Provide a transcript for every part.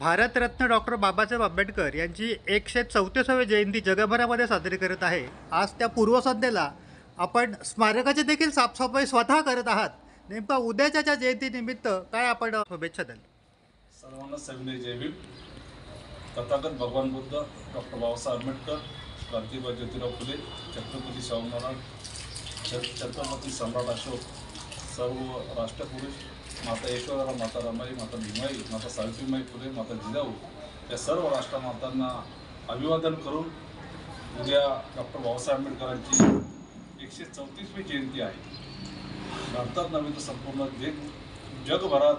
Bharat Ratna doctor Babasaheb Ambedkar यांची एकशे चौतीसावी जयंती जगभरामध्ये साजरी करत आहे. आज त्या पूर्वसंध्येला आपण स्मारकाची देखील साफसफाई स्वतः करत आहात. नेमका उद्याच्या ज्या जयंतीनिमित्त काय आपण शुभेच्छा द्याल? सर्वांना सविनय जयवीर तथागत भगवान बुद्ध डॉक्टर बाबासाहेब आंबेडकर क्रांतीबाई ज्योतिराव फुले छत्रपती शाहू महाराज छत्रपती सम्राट अशोक सर्व राष्ट्रपुरुष माता यशोधरा माता रमाई माता भीमाई माता सावित्रीमाई फुले माता जिजाऊ या सर्व राष्ट्रमातांना अभिवादन करून उद्या डॉक्टर बाबासाहेब आंबेडकरांची एकशे चौतीसवी जयंती आहे. भारतात नव्हे तर संपूर्ण जग जगभरात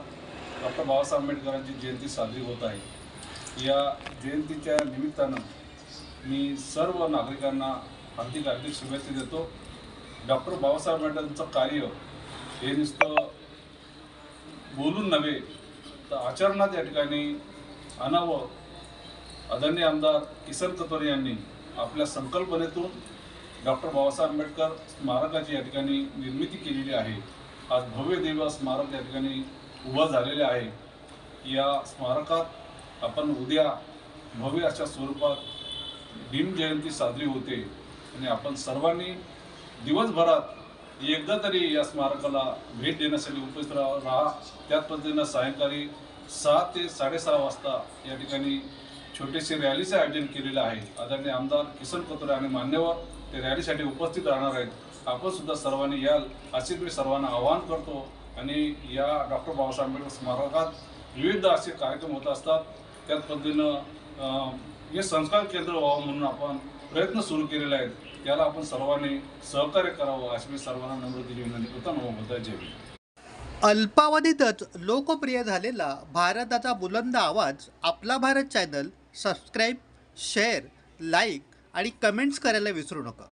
डॉक्टर बाबासाहेब आंबेडकरांची जयंती साजरी होत आहे. या जयंतीच्या निमित्तानं मी सर्व नागरिकांना हार्दिक हार्दिक शुभेच्छा देतो. डॉक्टर बाबासाहेब आंबेडकरांचं कार्य हे नुसतं बोलून नव्हे तर आचरणात या ठिकाणी आणावं आदरणीय आमदार किसन कतोरे यांनी आपल्या संकल्पनेतून डॉक्टर बाबासाहेब आंबेडकर स्मारकाची या ठिकाणी निर्मिती केलेली आहे. आज भव्य देव स्मारक या ठिकाणी उभं झालेले आहे. या स्मारकात आपण उद्या भव्य अशा स्वरूपात भीम जयंती साजरी होते आणि आपण सर्वांनी दिवसभरात एकदा तरी या स्मारकाला भेट देण्यासाठी उपस्थित राहा. त्याच पद्धतीनं सायंकाळी सहा ते साडेसहा वाजता या ठिकाणी छोटेसे रॅलीचे आयोजन केलेलं आहे. आदरणीय आमदार किसन कतोरे आणि मान्यवर ते रॅलीसाठी उपस्थित राहणार आहेत. आपण सुद्धा सर्वांनी याल असे मी सर्वांना आवाहन करतो आणि या डॉक्टर बाबासाहेब आंबेडकर स्मारकात विविध असे कार्यक्रम होत असतात. त्याच पद्धतीनं हे संस्कार केंद्र व्हावं म्हणून आपण प्रयत्न सुरू केलेले आहेत. त्याला आपण सर्वांनी सहकार्य करावं अशी मी सर्वांना नम्रतेची विनंती करतो. नमोबद्ध जय अल्पावधीतच लोकप्रिय झालेला भारताचा बुलंद आवाज आपला Bharat channel subscribe share like आणि कमेंट्स करायला विसरू नका.